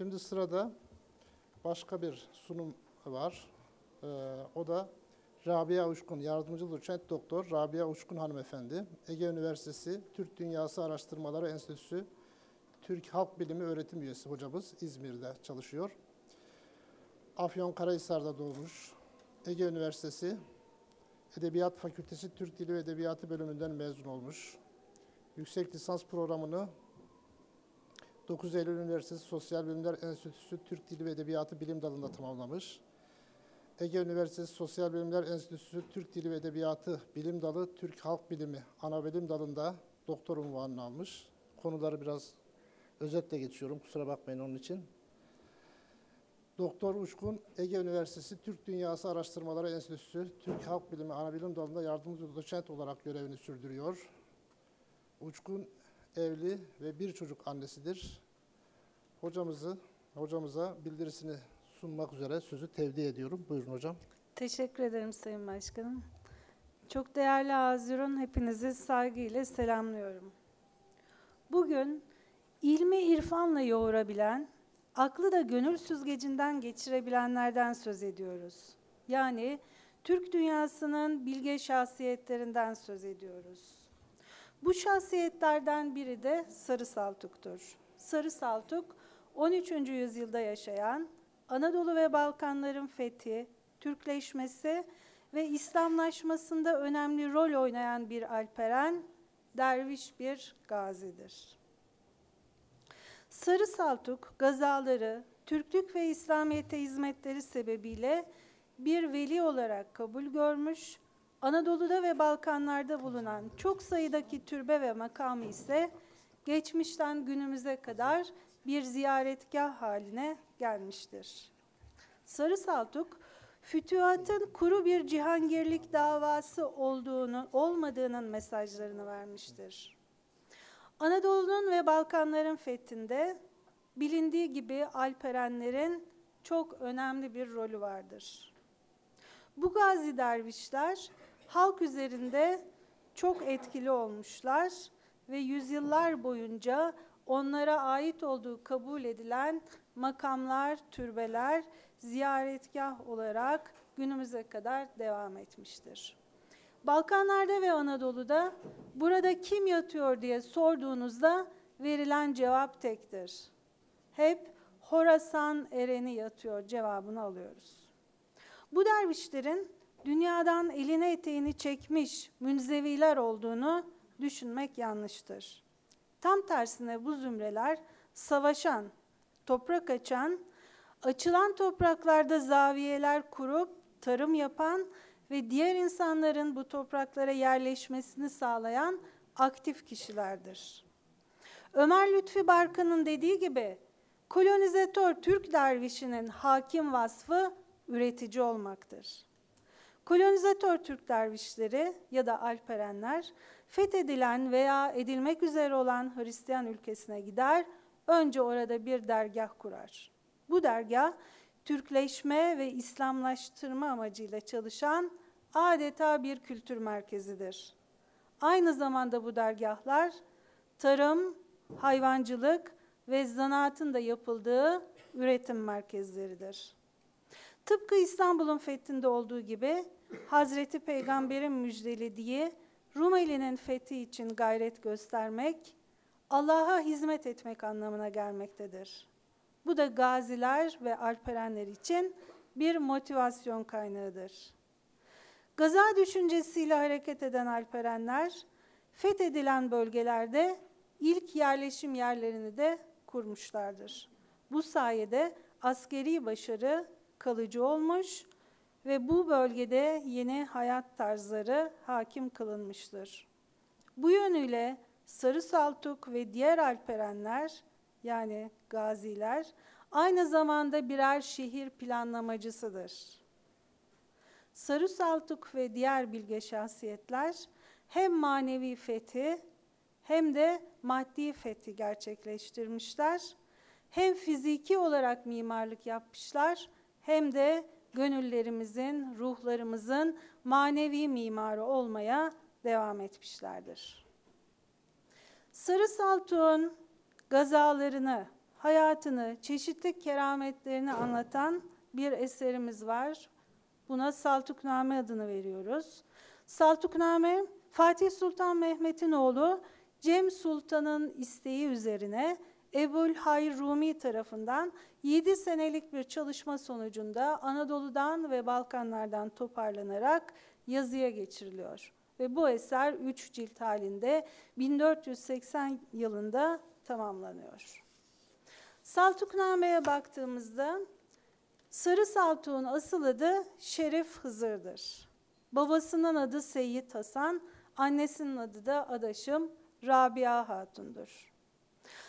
Şimdi sırada başka bir sunum var. Ee, o da Rabia Uçkun, yardımcı doçent doktor Rabia Uçkun hanımefendi. Ege Üniversitesi Türk Dünyası Araştırmaları Enstitüsü Türk Halk Bilimi öğretim üyesi hocamız İzmir'de çalışıyor. Afyonkarahisar'da doğmuş. Ege Üniversitesi Edebiyat Fakültesi Türk Dili ve Edebiyatı bölümünden mezun olmuş. Yüksek lisans programını 9 Eylül Üniversitesi Sosyal Bilimler Enstitüsü Türk Dili ve Edebiyatı Bilim Dalı'nda tamamlamış. Ege Üniversitesi Sosyal Bilimler Enstitüsü Türk Dili ve Edebiyatı Bilim Dalı Türk Halk Bilimi ana bilim dalında doktor unvanını almış. Konuları biraz özetle geçiyorum kusura bakmayın onun için. Doktor Uçkun, Ege Üniversitesi Türk Dünyası Araştırmaları Enstitüsü Türk Halk Bilimi Anabilim Dalı'nda yardımcı doçent olarak görevini sürdürüyor. Uçkun evli ve bir çocuk annesidir. Hocamızı, hocamıza bildirisini sunmak üzere sözü tevdi ediyorum. Buyurun hocam. Teşekkür ederim Sayın Başkanım. Çok değerli Hazirun, hepinizi saygıyla selamlıyorum. Bugün ilmi irfanla yoğurabilen, aklı da gönül süzgecinden geçirebilenlerden söz ediyoruz. Yani Türk dünyasının bilge şahsiyetlerinden söz ediyoruz. Bu şahsiyetlerden biri de Sarı Saltuk'tur. Sarı Saltuk, 13. yüzyılda yaşayan, Anadolu ve Balkanların fethi, Türkleşmesi ve İslamlaşmasında önemli rol oynayan bir alperen, derviş bir gazidir. Sarı Saltuk, gazaları, Türklük ve İslamiyet'e hizmetleri sebebiyle bir veli olarak kabul görmüş, Anadolu'da ve Balkanlarda bulunan çok sayıdaki türbe ve makamı ise geçmişten günümüze kadar bir ziyaretgah haline gelmiştir. Sarı Saltuk, fütühatın kuru bir cihangirlik davası olduğunu, olmadığının mesajlarını vermiştir. Anadolu'nun ve Balkanların fethinde bilindiği gibi Alperenlerin çok önemli bir rolü vardır. Bu gazi dervişler halk üzerinde çok etkili olmuşlar ve yüzyıllar boyunca onlara ait olduğu kabul edilen makamlar, türbeler, ziyaretgah olarak günümüze kadar devam etmiştir. Balkanlarda ve Anadolu'da burada kim yatıyor diye sorduğunuzda verilen cevap tektir. Hep Horasan ereni yatıyor cevabını alıyoruz. Bu dervişlerin dünyadan eline eteğini çekmiş münzeviler olduğunu düşünmek yanlıştır. Tam tersine bu zümreler savaşan, toprak açan, açılan topraklarda zaviyeler kurup tarım yapan ve diğer insanların bu topraklara yerleşmesini sağlayan aktif kişilerdir. Ömer Lütfi Barkan'ın dediği gibi kolonizatör Türk dervişinin hakim vasfı üretici olmaktır. Kolonizatör Türk dervişleri ya da alperenler fethedilen veya edilmek üzere olan Hristiyan ülkesine gider, önce orada bir dergah kurar. Bu dergah Türkleşme ve İslamlaştırma amacıyla çalışan adeta bir kültür merkezidir. Aynı zamanda bu dergahlar tarım, hayvancılık ve zanaatın da yapıldığı üretim merkezleridir. Tıpkı İstanbul'un fethinde olduğu gibi Hazreti Peygamber'in müjdelediği Rumeli'nin fethi için gayret göstermek, Allah'a hizmet etmek anlamına gelmektedir. Bu da gaziler ve alperenler için bir motivasyon kaynağıdır. Gaza düşüncesiyle hareket eden alperenler, fethedilen bölgelerde ilk yerleşim yerlerini de kurmuşlardır. Bu sayede askeri başarı kalıcı olmuş ve bu bölgede yeni hayat tarzları hakim kılınmıştır. Bu yönüyle Sarı Saltuk ve diğer alperenler yani gaziler aynı zamanda birer şehir planlamacısıdır. Sarı Saltuk ve diğer bilge şahsiyetler hem manevi fethi hem de maddi fethi gerçekleştirmişler. Hem fiziki olarak mimarlık yapmışlar hem de gönüllerimizin, ruhlarımızın manevi mimarı olmaya devam etmişlerdir. Sarı Saltuk'un gazalarını, hayatını, çeşitli kerametlerini anlatan bir eserimiz var. Buna Saltukname adını veriyoruz. Saltukname, Fatih Sultan Mehmet'in oğlu Cem Sultan'ın isteği üzerine Ebul Hayr Rumi tarafından 7 senelik bir çalışma sonucunda Anadolu'dan ve Balkanlardan toparlanarak yazıya geçiriliyor. Ve bu eser 3 cilt halinde 1480 yılında tamamlanıyor. Saltukname'ye baktığımızda Sarı Saltuk'un asıl adı Şerif Hızır'dır. Babasının adı Seyyid Hasan, annesinin adı da adaşım Rabia Hatun'dur.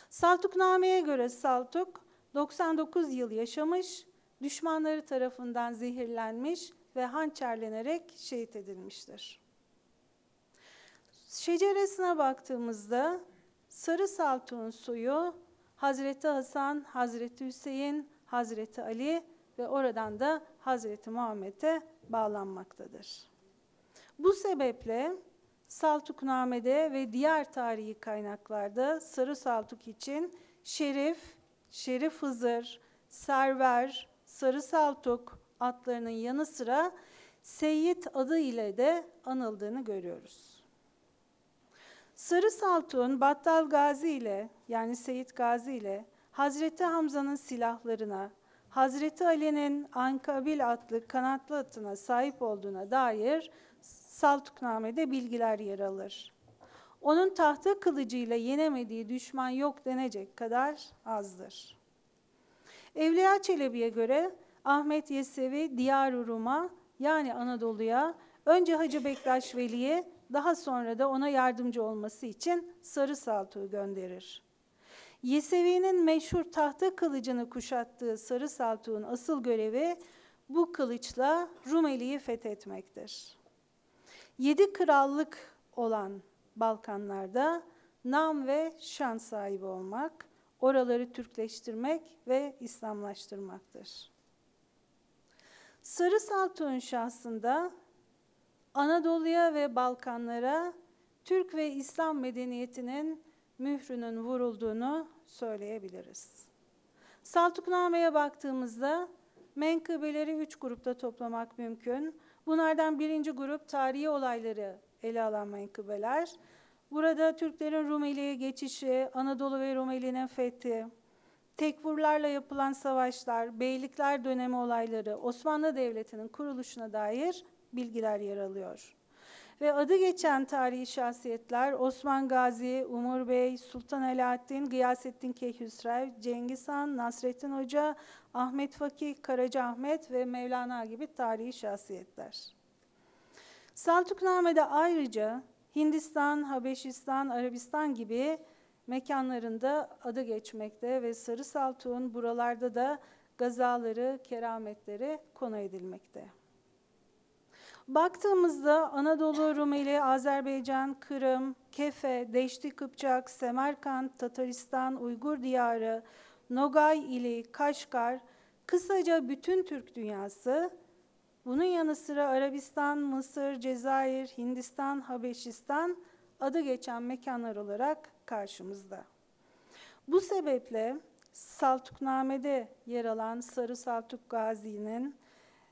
Saltukname'ye göre Saltuk 99 yıl yaşamış, düşmanları tarafından zehirlenmiş ve hançerlenerek şehit edilmiştir. Şeceresine baktığımızda Sarı Saltuk'un suyu Hazreti Hasan, Hazreti Hüseyin, Hazreti Ali ve oradan da Hazreti Muhammed'e bağlanmaktadır. Bu sebeple Saltukname'de ve diğer tarihi kaynaklarda Sarı Saltuk için Şerif, Şerif Hızır, Server, Sarı Saltuk adlarının yanı sıra Seyyid adı ile de anıldığını görüyoruz. Sarı Saltuk'un Battal Gazi ile yani Seyit Gazi ile Hazreti Hamza'nın silahlarına, Hazreti Ali'nin Ankabil adlı kanatlı atına sahip olduğuna dair Saltukname'de bilgiler yer alır. Onun tahta kılıcıyla yenemediği düşman yok denecek kadar azdır. Evliya Çelebi'ye göre Ahmet Yesevi Diyar Rum'a yani Anadolu'ya önce Hacı Bektaş Veli'ye daha sonra da ona yardımcı olması için Sarı Saltuk'u gönderir. Yesevi'nin meşhur tahta kılıcını kuşattığı Sarı Saltuk'un asıl görevi bu kılıçla Rumeli'yi fethetmektir. Yedi krallık olan Balkanlarda nam ve şan sahibi olmak, oraları Türkleştirmek ve İslamlaştırmaktır. Sarı Saltuk'un şahsında Anadolu'ya ve Balkanlara Türk ve İslam medeniyetinin mührünün vurulduğunu söyleyebiliriz. Saltukname'ye baktığımızda menkıbeleri üç grupta toplamak mümkün. Bunlardan birinci grup tarihi olayları ele alan menkıbeler. Burada Türklerin Rumeli'ye geçişi, Anadolu ve Rumeli'nin fethi, tekfurlarla yapılan savaşlar, beylikler dönemi olayları, Osmanlı Devleti'nin kuruluşuna dair bilgiler yer alıyor. Ve adı geçen tarihi şahsiyetler Osman Gazi, Umur Bey, Sultan Alaaddin, Gıyasettin Keyhüsrev, Cengiz Han, Nasrettin Hoca, Ahmet Fakih, Karaca Ahmet ve Mevlana gibi tarihi şahsiyetler. Saltukname'de ayrıca Hindistan, Habeşistan, Arabistan gibi mekanlarında adı geçmekte ve Sarı Saltuk'un buralarda da gazaları, kerametleri konu edilmekte. Baktığımızda Anadolu, Rumeli, Azerbaycan, Kırım, Kefe, Deşti Kıpçak, Semerkant, Tataristan, Uygur diyarı, Nogay ili, Kaşgar, kısaca bütün Türk dünyası, bunun yanı sıra Arabistan, Mısır, Cezayir, Hindistan, Habeşistan adı geçen mekanlar olarak karşımızda. Bu sebeple Saltukname'de yer alan Sarı Saltuk Gazi'nin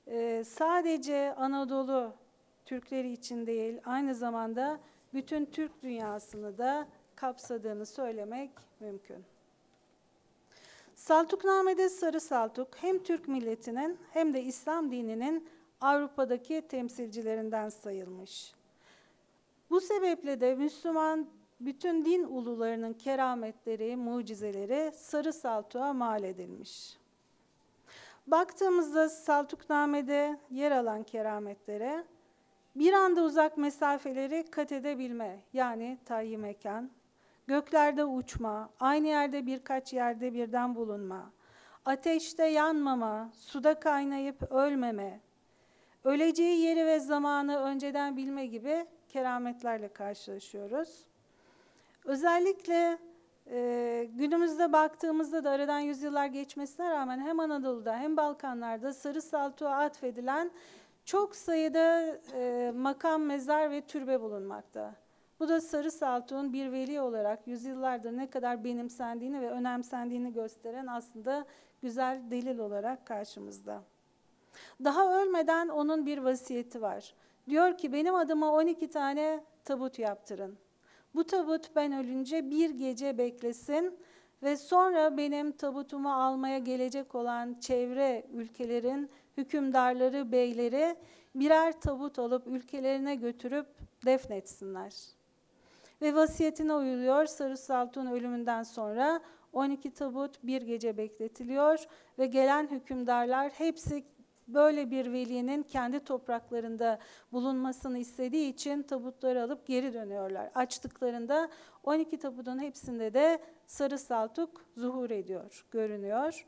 e, sadece Anadolu Türkleri için değil, aynı zamanda bütün Türk dünyasını da kapsadığını söylemek mümkün. Saltukname'de Sarı Saltuk hem Türk milletinin hem de İslam dininin Avrupa'daki temsilcilerinden sayılmış. Bu sebeple de Müslüman bütün din ulularının kerametleri, mucizeleri Sarı Saltuk'a mal edilmiş. Baktığımızda Saltukname'de yer alan kerametlere bir anda uzak mesafeleri kat edebilme yani tayyi mekan, göklerde uçma, aynı yerde birkaç yerde birden bulunma, ateşte yanmama, suda kaynayıp ölmeme, öleceği yeri ve zamanı önceden bilme gibi kerametlerle karşılaşıyoruz. Özellikle e, günümüzde baktığımızda da aradan yüzyıllar geçmesine rağmen hem Anadolu'da hem Balkanlarda Sarı Saltuk'a atfedilen çok sayıda e, makam, mezar ve türbe bulunmakta. Bu da Sarı Saltuk'un bir veli olarak yüzyıllardır ne kadar benimsendiğini ve önemsendiğini gösteren aslında güzel delil olarak karşımızda. Daha ölmeden onun bir vasiyeti var. Diyor ki benim adıma 12 tane tabut yaptırın. Bu tabut ben ölünce bir gece beklesin ve sonra benim tabutumu almaya gelecek olan çevre ülkelerin hükümdarları, beyleri birer tabut alıp ülkelerine götürüp defnetsinler. Ve vasiyetine uyuluyor. Sarı Saltuk'un ölümünden sonra 12 tabut bir gece bekletiliyor ve gelen hükümdarlar hepsi böyle bir velinin kendi topraklarında bulunmasını istediği için tabutları alıp geri dönüyorlar. Açtıklarında 12 tabutun hepsinde de Sarı Saltuk zuhur ediyor, görünüyor.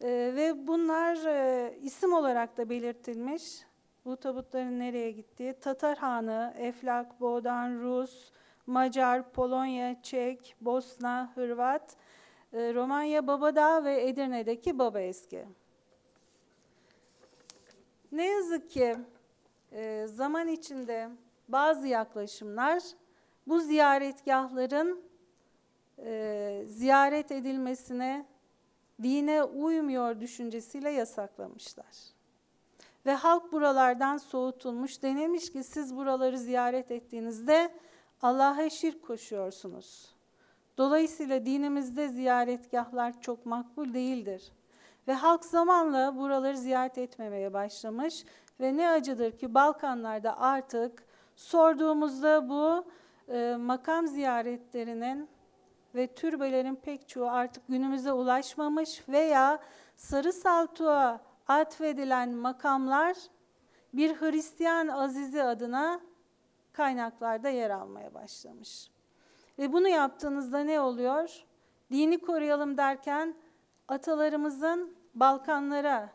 Ee, ve bunlar e, isim olarak da belirtilmiş. Bu tabutların nereye gittiği Tatar Hanı, Eflak, Boğdan, Rus, Macar, Polonya, Çek, Bosna, Hırvat, e, Romanya, Babadağ ve Edirne'deki Baba Eski. Ne yazık ki e, zaman içinde bazı yaklaşımlar bu ziyaretgahların e, ziyaret edilmesine dine uymuyor düşüncesiyle yasaklamışlar. Ve halk buralardan soğutulmuş. Denilmiş ki siz buraları ziyaret ettiğinizde Allah'a şirk koşuyorsunuz. Dolayısıyla dinimizde ziyaretgahlar çok makbul değildir. Ve halk zamanla buraları ziyaret etmemeye başlamış ve ne acıdır ki Balkanlarda artık sorduğumuzda bu e, makam ziyaretlerinin ve türbelerin pek çoğu artık günümüze ulaşmamış veya Sarı Saltuğa atfedilen makamlar bir Hristiyan azizi adına kaynaklarda yer almaya başlamış. Ve bunu yaptığınızda ne oluyor? Dini koruyalım derken atalarımızın Balkanlara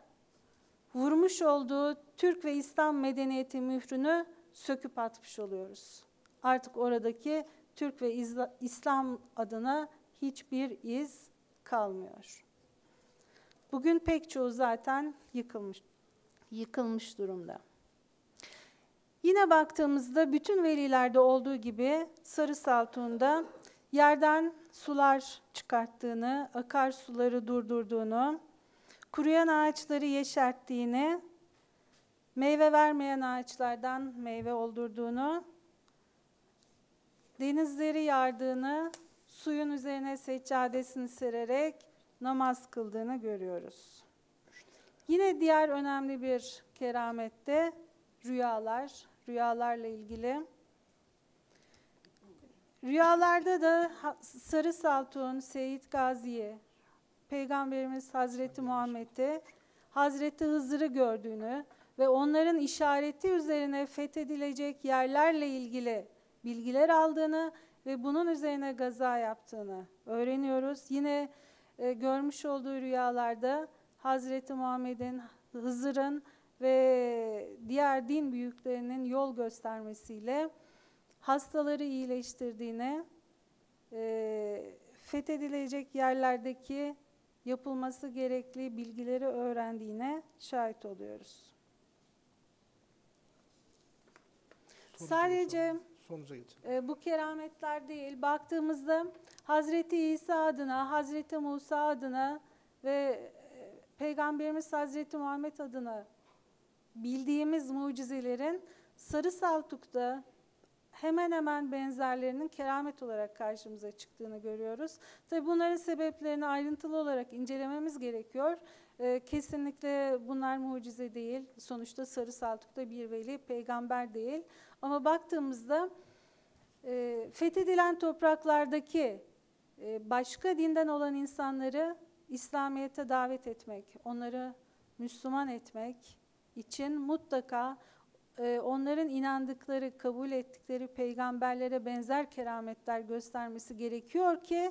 vurmuş olduğu Türk ve İslam medeniyeti mührünü söküp atmış oluyoruz. Artık oradaki Türk ve İslam adına hiçbir iz kalmıyor. Bugün pek çoğu zaten yıkılmış, yıkılmış durumda. Yine baktığımızda bütün velilerde olduğu gibi Sarı Saltuğun'da yerden sular çıkarttığını, akarsuları durdurduğunu, kuruyan ağaçları yeşerttiğini, meyve vermeyen ağaçlardan meyve oldurduğunu, denizleri yardığını, suyun üzerine seccadesini sererek namaz kıldığını görüyoruz. Yine diğer önemli bir keramette rüyalar, rüyalarla ilgili. Rüyalarda da Sarı Saltuğun, Seyit Gazi'yi, Peygamberimiz Hazreti Muhammed'i, Hazreti Hızır'ı gördüğünü ve onların işareti üzerine fethedilecek yerlerle ilgili bilgiler aldığını ve bunun üzerine gaza yaptığını öğreniyoruz. Yine e, görmüş olduğu rüyalarda Hazreti Muhammed'in, Hızır'ın ve diğer din büyüklerinin yol göstermesiyle hastaları iyileştirdiğine, e, fethedilecek yerlerdeki yapılması gerekli bilgileri öğrendiğine şahit oluyoruz. Sonuca Sadece Sonuca e, bu kerametler değil, baktığımızda Hazreti İsa adına, Hazreti Musa adına ve e, Peygamberimiz Hazreti Muhammed adına bildiğimiz mucizelerin Sarı Saltuk'ta hemen hemen benzerlerinin keramet olarak karşımıza çıktığını görüyoruz. Tabi bunların sebeplerini ayrıntılı olarak incelememiz gerekiyor. Ee, kesinlikle bunlar mucize değil. Sonuçta Sarı Saltuk'ta bir veli, peygamber değil. Ama baktığımızda e, fethedilen topraklardaki e, başka dinden olan insanları İslamiyet'e davet etmek, onları Müslüman etmek için mutlaka e, onların inandıkları, kabul ettikleri peygamberlere benzer kerametler göstermesi gerekiyor ki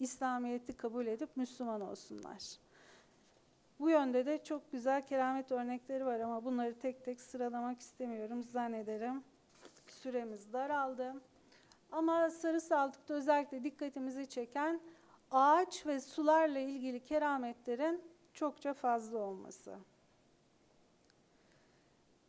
İslamiyet'i kabul edip Müslüman olsunlar. Bu yönde de çok güzel keramet örnekleri var ama bunları tek tek sıralamak istemiyorum zannederim. Süremiz daraldı. Ama Sarı Saltık'ta özellikle dikkatimizi çeken ağaç ve sularla ilgili kerametlerin çokça fazla olması.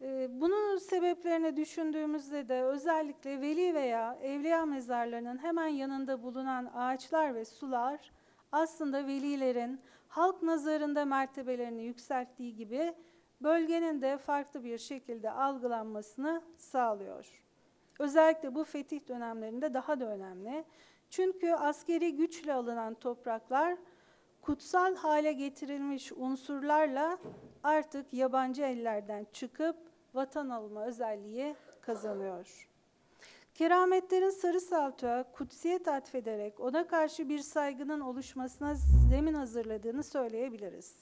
Ee, Bunun sebeplerini düşündüğümüzde de özellikle veli veya evliya mezarlarının hemen yanında bulunan ağaçlar ve sular aslında velilerin halk nazarında mertebelerini yükselttiği gibi bölgenin de farklı bir şekilde algılanmasını sağlıyor. Özellikle bu fetih dönemlerinde daha da önemli. Çünkü askeri güçle alınan topraklar kutsal hale getirilmiş unsurlarla artık yabancı ellerden çıkıp vatan alma özelliği kazanıyor. Kerametlerin sarı saltuğa kutsiyet atfederek ona karşı bir saygının oluşmasına zemin hazırladığını söyleyebiliriz.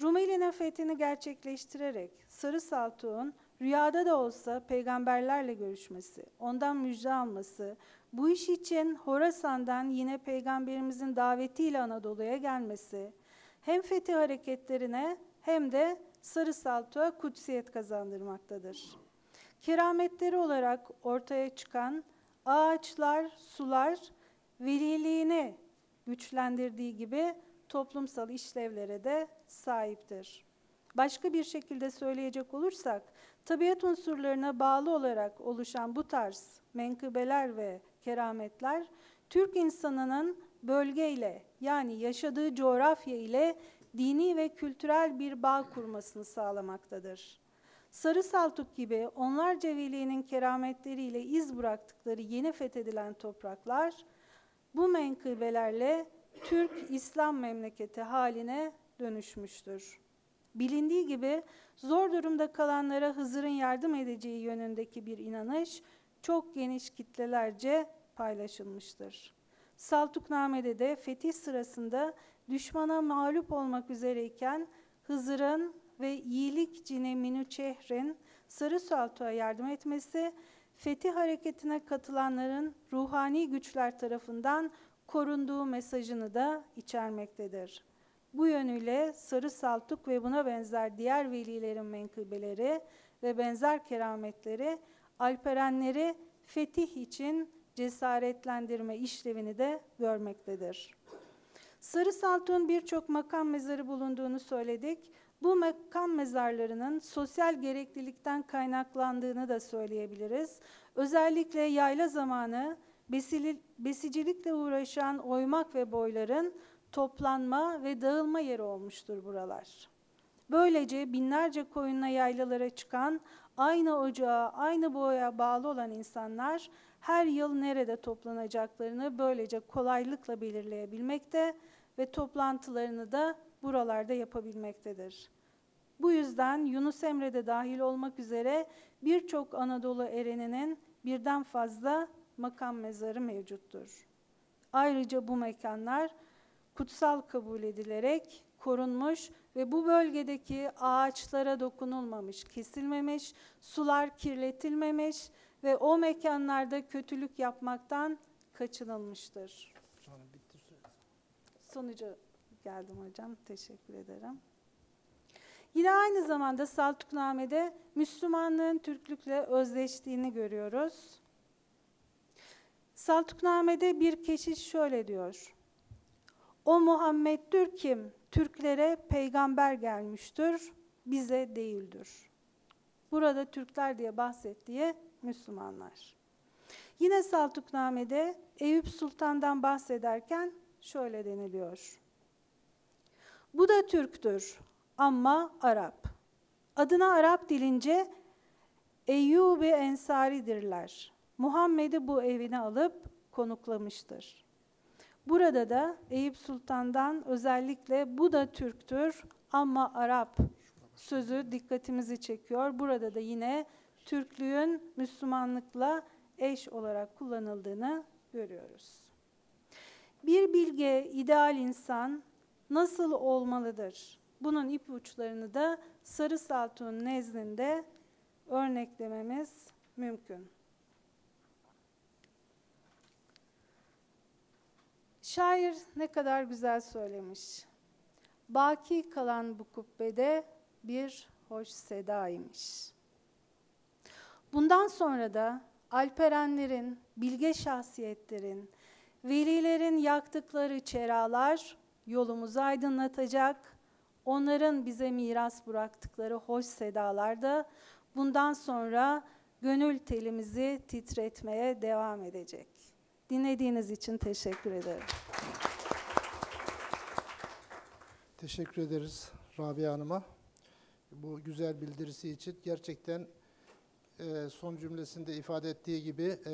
Rumeli'nin fethini gerçekleştirerek Sarı Saltuğ'un rüyada da olsa peygamberlerle görüşmesi, ondan müjde alması, bu iş için Horasan'dan yine peygamberimizin davetiyle Anadolu'ya gelmesi, hem fetih hareketlerine hem de Sarı Saltuğa kutsiyet kazandırmaktadır. Kerametleri olarak ortaya çıkan ağaçlar, sular veliliğini güçlendirdiği gibi toplumsal işlevlere de sahiptir. Başka bir şekilde söyleyecek olursak, tabiat unsurlarına bağlı olarak oluşan bu tarz menkıbeler ve kerametler, Türk insanının bölgeyle yani yaşadığı coğrafya ile dini ve kültürel bir bağ kurmasını sağlamaktadır. Sarı Saltuk gibi onlarca velinin kerametleriyle iz bıraktıkları yeni fethedilen topraklar, bu menkıbelerle Türk İslam memleketi haline dönüşmüştür. Bilindiği gibi zor durumda kalanlara Hızır'ın yardım edeceği yönündeki bir inanış çok geniş kitlelerce paylaşılmıştır. Saltukname'de de fetih sırasında düşmana mağlup olmak üzereyken Hızır'ın ve iyilik cini Minüçehr'in Sarı Saltuk'a yardım etmesi, fetih hareketine katılanların ruhani güçler tarafından korunduğu mesajını da içermektedir. Bu yönüyle Sarı Saltuk ve buna benzer diğer velilerin menkıbeleri ve benzer kerametleri Alperenleri fetih için cesaretlendirme işlevini de görmektedir. Sarı Saltuk'un birçok makam mezarı bulunduğunu söyledik. Bu makam mezarlarının sosyal gereklilikten kaynaklandığını da söyleyebiliriz. Özellikle yayla zamanı besicilikle uğraşan oymak ve boyların toplanma ve dağılma yeri olmuştur buralar. Böylece binlerce koyunla yaylalara çıkan, aynı ocağa, aynı boya bağlı olan insanlar her yıl nerede toplanacaklarını böylece kolaylıkla belirleyebilmekte ve toplantılarını da buralarda yapabilmektedir. Bu yüzden Yunus Emre de dahil olmak üzere birçok Anadolu ereninin birden fazla makam mezarı mevcuttur. Ayrıca bu mekanlar kutsal kabul edilerek korunmuş ve bu bölgedeki ağaçlara dokunulmamış, kesilmemiş, sular kirletilmemiş ve o mekanlarda kötülük yapmaktan kaçınılmıştır. Sonucu geldim hocam. Teşekkür ederim. Yine aynı zamanda Saltukname'de Müslümanlığın Türklükle özleştiğini görüyoruz. Saltukname'de bir keşiş şöyle diyor. O Muhammed'dir kim? Türklere peygamber gelmiştir, bize değildir. Burada Türkler diye bahsettiği Müslümanlar. Yine Saltukname'de Eyüp Sultan'dan bahsederken şöyle deniliyor. Bu da Türktür ama Arap. Adına Arap dilince Eyyub-i Ensaridirler. Muhammed'i bu evine alıp konuklamıştır. Burada da Eyüp Sultan'dan özellikle bu da Türktür ama Arap sözü dikkatimizi çekiyor. Burada da yine Türklüğün Müslümanlıkla eş olarak kullanıldığını görüyoruz. Bir bilge, ideal insan nasıl olmalıdır? Bunun ipuçlarını da Sarı Saltuğun nezdinde örneklememiz mümkün. Şair ne kadar güzel söylemiş. Baki kalan bu kubbede bir hoş sedaymış. Bundan sonra da alperenlerin, bilge şahsiyetlerin, velilerin yaktıkları çeralar yolumuzu aydınlatacak, onların bize miras bıraktıkları hoş sedalarda bundan sonra gönül telimizi titretmeye devam edecek. Dinlediğiniz için teşekkür ederim. Teşekkür ederiz Rabia Hanım'a. Bu güzel bildirisi için gerçekten e, son cümlesinde ifade ettiği gibi e,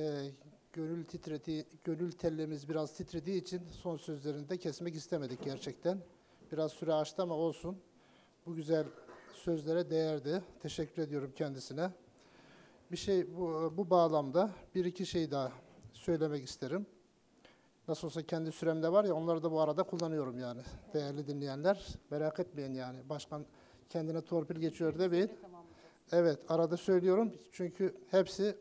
gönül titreti, gönül tellemiz biraz titrediği için son sözlerini de kesmek istemedik gerçekten. Biraz süre açtı ama olsun. Bu güzel sözlere değerdi. Teşekkür ediyorum kendisine. Bir şey bu, bu bağlamda bir iki şey daha söylemek isterim. Nasıl olsa kendi süremde var ya onları da bu arada kullanıyorum yani. Değerli dinleyenler merak etmeyin yani. Başkan kendine torpil geçiyor demeyin. Evet arada söylüyorum çünkü hepsi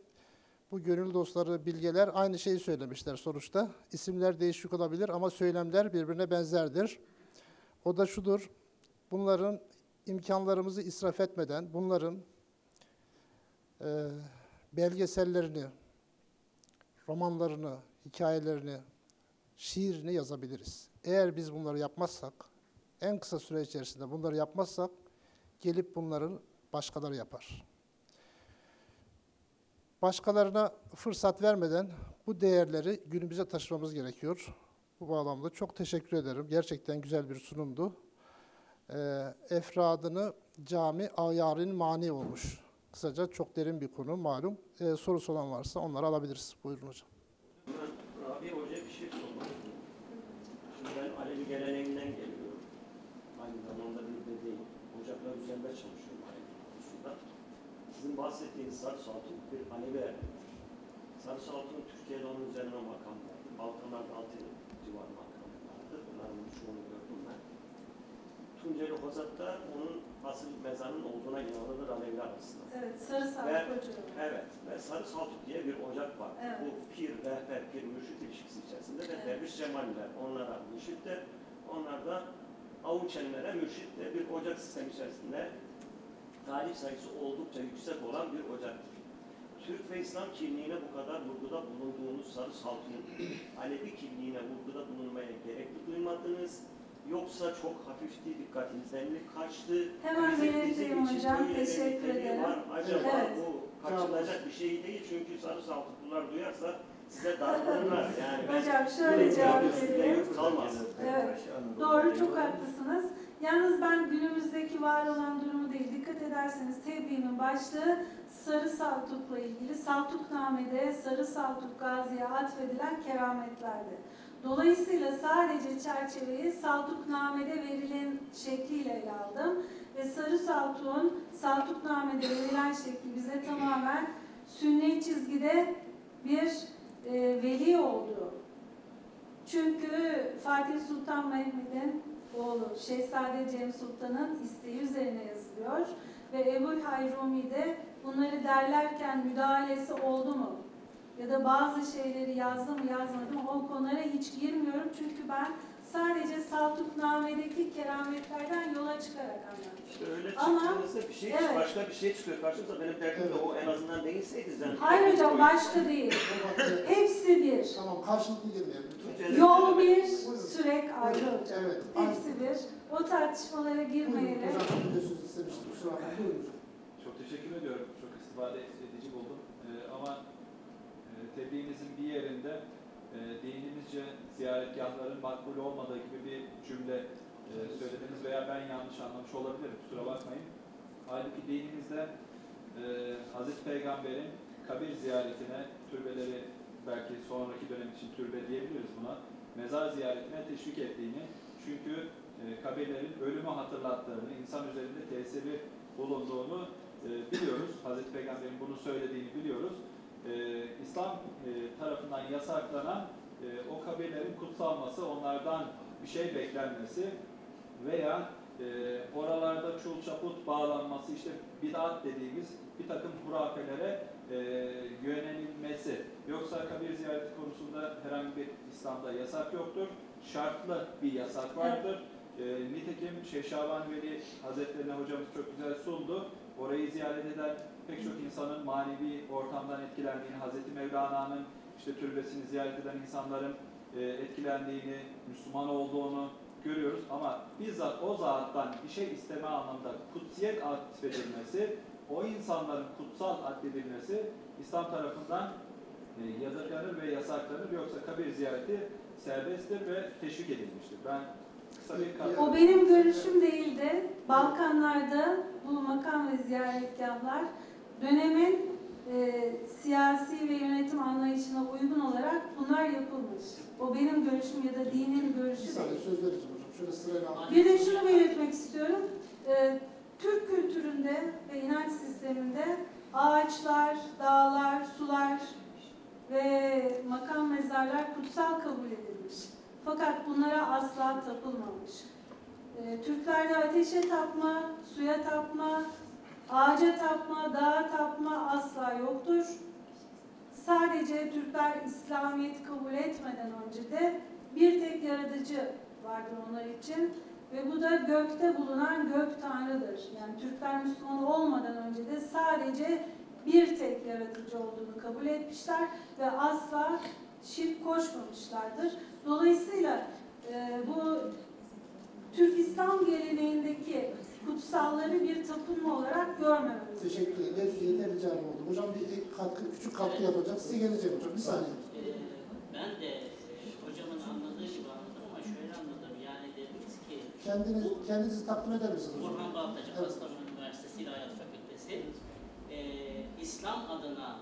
bu gönül dostları bilgeler aynı şeyi söylemişler sonuçta. İsimler değişik olabilir ama söylemler birbirine benzerdir. O da şudur, bunların imkanlarımızı israf etmeden, bunların e, belgesellerini, romanlarını, hikayelerini, şiirini yazabiliriz. Eğer biz bunları yapmazsak, en kısa süre içerisinde bunları yapmazsak, gelip bunların başkaları yapar. Başkalarına fırsat vermeden bu değerleri günümüze taşımamız gerekiyor. Bu bağlamda çok teşekkür ederim. Gerçekten güzel bir sunumdu. Ee, efradını cami ayarın mani olmuş. Kısaca çok derin bir konu malum. Ee, sorusu olan varsa onları alabiliriz. Buyurun hocam. Ben Rabi Hoca'ya bir şey sormak istiyorum. Şimdi ben Alevi geleneğinden geliyorum. Aynı zamanda bir de değil. Ocaklar üzerinde çalışıyorum Alevi konusunda. Sizin bahsettiğiniz Sarı Saltuk bir erdi. Sarı Saltuk'un Türkiye'de onun üzerine makam vardı. Balkanlarda altı civar makam vardı. Bunların çoğunu gördüm ben. Tunceli Hozat'ta onun asıl mezarının olduğuna inanılır Aleviler arasında. Evet, Sarı Sağlık Hocam. Evet ve Sarı Saltuk diye bir ocak var. Evet. Bu pir, rehber, pir, mürşit ilişkisi içerisinde de Evet. derviş cemaliler onlara mürşit de onlar da avuçenlere mürşit de bir ocak sistemi içerisinde talip sayısı oldukça yüksek olan bir ocaktır. Türk ve İslam kimliğine bu kadar vurguda bulunduğunuz Sarı Saltuk'un Alevi kimliğine vurguda bulunmaya gerekli duymadınız. Yoksa çok hafifti, dikkatinizden mi kaçtı? Hemen belirteyim hocam, teşekkür ederim. Var. Acaba Evet. bu kaçınılacak bir şey değil çünkü sarı saltıklılar duyarsa size darlanırlar. Yani Hocam şöyle cevap vereyim. Evet, Doğru, çok haklısınız. Yalnız ben günümüzdeki var olan durumu değil, dikkat ederseniz tebliğimin başlığı Sarı Saltuk'la ilgili Saltukname'de Sarı Saltuk Gazi'ye atfedilen kerametlerdi. Dolayısıyla sadece çerçeveyi Saltukname'de verilen şekliyle ele aldım ve Sarı Saltuk'un Saltukname'de verilen şekli bize tamamen sünnet çizgide bir e, veli oldu. Çünkü Fatih Sultan Mehmet'in oğlu Şehzade Cem Sultan'ın isteği üzerine yazılıyor ve Ebu Hayrumi de bunları derlerken müdahalesi oldu mu? Ya da bazı şeyleri yazdı mı yazmadı mı? O konulara hiç girmiyorum çünkü ben sadece Saltukname'deki kerametlerden yola çıkarak anlattım. İşte öyle Ama- bir şey evet. başka bir şey çıkıyor karşımıza. Benim derdim de o en azından değilseydi zaten. Hayır hocam başka değil. Hepsi bir. Tamam karşılıklı girmeyelim lütfen. Yol bir, sürek ayrı hocam. Evet. Hepsi bir. O tartışmalara girmeyelim. Hocam bir de söz istemiştim. Kusura bakmayın. Buyurun. Çok teşekkür ediyorum. Çok istifade edici buldum. Ee, ama e, tebliğinizin bir yerinde e, dinimizce ziyaretgahların makbul olmadığı gibi bir cümle e, söylediniz veya ben yanlış anlamış olabilirim. Kusura bakmayın. Halbuki dinimizde e, Hazreti Peygamber'in kabir ziyaretine, türbeleri belki sonraki dönem için türbe diyebiliriz buna, mezar ziyaretine teşvik ettiğini, çünkü e, kabirlerin ölümü hatırlattığını, insan üzerinde tesiri bulunduğunu e, biliyoruz. Hazreti Peygamber'in bunu söylediğini biliyoruz. E, İslam e, tarafından yasaklanan o kabirlerin kutsanması, onlardan bir şey beklenmesi veya oralarda çul çaput bağlanması, işte bid'at dediğimiz bir takım hurafelere e, yönelilmesi. Yoksa kabir ziyareti konusunda herhangi bir İslam'da yasak yoktur. Şartlı bir yasak vardır. E, nitekim Şeyh Şaban Veli Hazretlerine hocamız çok güzel sundu. Orayı ziyaret eden pek çok insanın manevi ortamdan etkilendiğini, Hazreti Mevlana'nın işte türbesini ziyaret eden insanların e, etkilendiğini, Müslüman olduğunu görüyoruz ama bizzat o zattan bir şey isteme anlamında kutsiyet atfedilmesi, o insanların kutsal atfedilmesi İslam tarafından e, yadırganır ve yasaklanır yoksa kabir ziyareti serbesttir ve teşvik edilmiştir. Ben kısa bir katkı- O benim görüşüm değildi. Balkanlarda bu makam ve ziyaretgahlar dönemin e, siyasi ve yönetim anlayışına uygun olarak bunlar yapılmış. O benim görüşüm ya da dinin Bir görüşü değil. Bir de şunu belirtmek istiyorum. Ee, Türk kültüründe ve inanç sisteminde ağaçlar, dağlar, sular ve makam mezarlar kutsal kabul edilmiş. Fakat bunlara asla tapılmamış. Ee, Türklerde ateşe tapma, suya tapma, ağaca tapma, dağa tapma asla yoktur. Sadece Türkler İslamiyet'i kabul etmeden önce de bir tek yaratıcı vardır onlar için ve bu da gökte bulunan gök tanrıdır. Yani Türkler Müslüman olmadan önce de sadece bir tek yaratıcı olduğunu kabul etmişler ve asla şirk koşmamışlardır. Dolayısıyla e, bu Türk İslam geleneğindeki kutsalları bir tapınma olarak görmememiz. Teşekkür ederim. Yeterli cevap oldu. Hocam bir katkı, küçük katkı yapacak. Size gelecek hocam. Bir saniye. Ee, ben de e, hocamın anladığı gibi anladım ama şöyle anladım. Yani dediniz ki Kendiniz, kendinizi takdim eder misiniz? Burhan Baltacı Evet. Kastamonu Üniversitesi İlahiyat Fakültesi e, İslam adına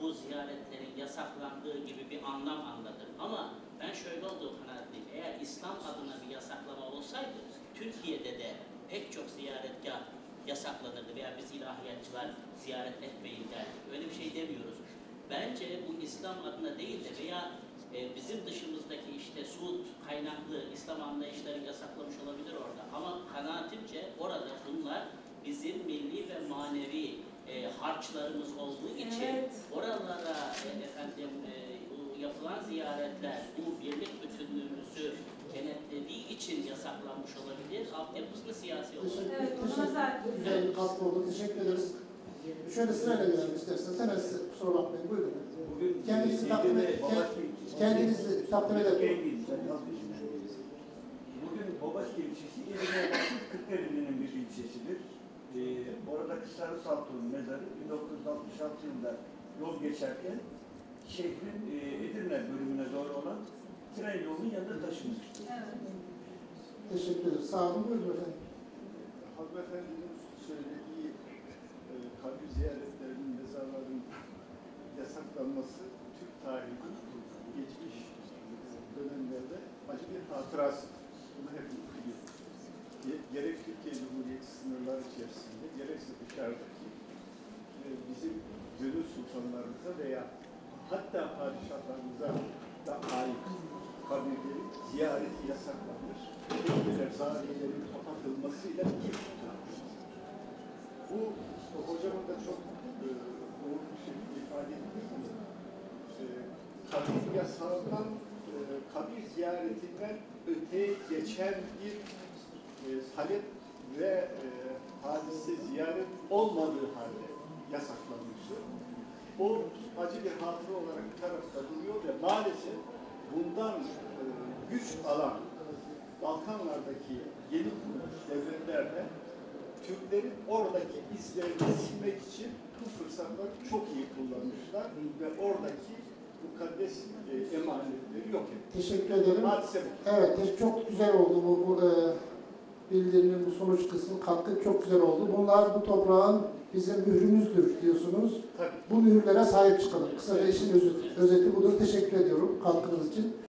bu ziyaretlerin yasaklandığı gibi bir anlam anladım. Ama ben şöyle olduğu kanaatliyim. Eğer İslam adına bir yasaklama olsaydı Türkiye'de de pek çok ziyaretgah yasaklanırdı veya biz ilahiyatçılar ziyaret etmeyin derdik. Öyle bir şey demiyoruz. Bence bu İslam adına değil de veya e, bizim dışımızdaki işte Suud kaynaklı İslam anlayışları yasaklamış olabilir orada. Ama kanaatimce orada bunlar bizim milli ve manevi e, harçlarımız olduğu için Evet. oralara e, efendim e, bu yapılan ziyaretler bu birlik bütünlüğümüzü denetlediği için yasaklanmış olabilir. Altyapısını siyasi olarak. Teşekkür, Evet, teşekkür, zaten- güzel bir katkı oldu. Teşekkür ederiz. Şöyle sırayla gelelim isterseniz. Hemen size kusura bakmayın. Buyurun. Kendinizi takdim et- Babaşki kendinizi takdim yazmışsın. Bugün Babaşki ilçesi Edirne Kırklareli'nin bir ilçesidir. Ee, orada Kısarı Saltu'nun mezarı 1966 yılında yol geçerken şehrin e, Edirne bölümüne doğru olan tren yolunun yanında taşınmıştır. Evet. Teşekkür ederiz. Sağ olun. Buyurun efendim. Hanımefendinin söylediği e, kabir ziyaretlerinin, mezarların yasaklanması tarihinin geçmiş dönemlerde acı bir hatırası. Bunu hepimiz biliyoruz. Ge- Gerek Türkiye Cumhuriyeti sınırları içerisinde, gerekse dışarıdaki e, bizim gönül sultanlarımıza veya hatta padişahlarımıza da ait kabirlerin ziyareti yasaklanır. Tekneler, zaviyelerin kapatılmasıyla tutarmış. Bu hocamın da çok e, doğru bir şekilde ifade ettiği kabir yasağından e, kabir ziyaretinden öteye geçen bir e, talep ve e, hadise ziyaret olmadığı halde yasaklanmıştır. O acı bir hatıra olarak bir tarafta duruyor ve maalesef bundan e, güç alan Balkanlardaki yeni kurulmuş devletlerde Türklerin oradaki izlerini silmek için bu fırsatları çok iyi kullanmışlar ve oradaki mukaddes e, emanetleri yok etmişler. Teşekkür ederim. Hadise bu. Evet, te- çok güzel oldu bu, bu e, bildirinin bu sonuç kısmı, katkı çok güzel oldu. Bunlar bu toprağın bizim mührümüzdür diyorsunuz. Tabii. Bu mühürlere sahip çıkalım. Kısaca işin özeti, özeti budur. Teşekkür ediyorum katkınız için.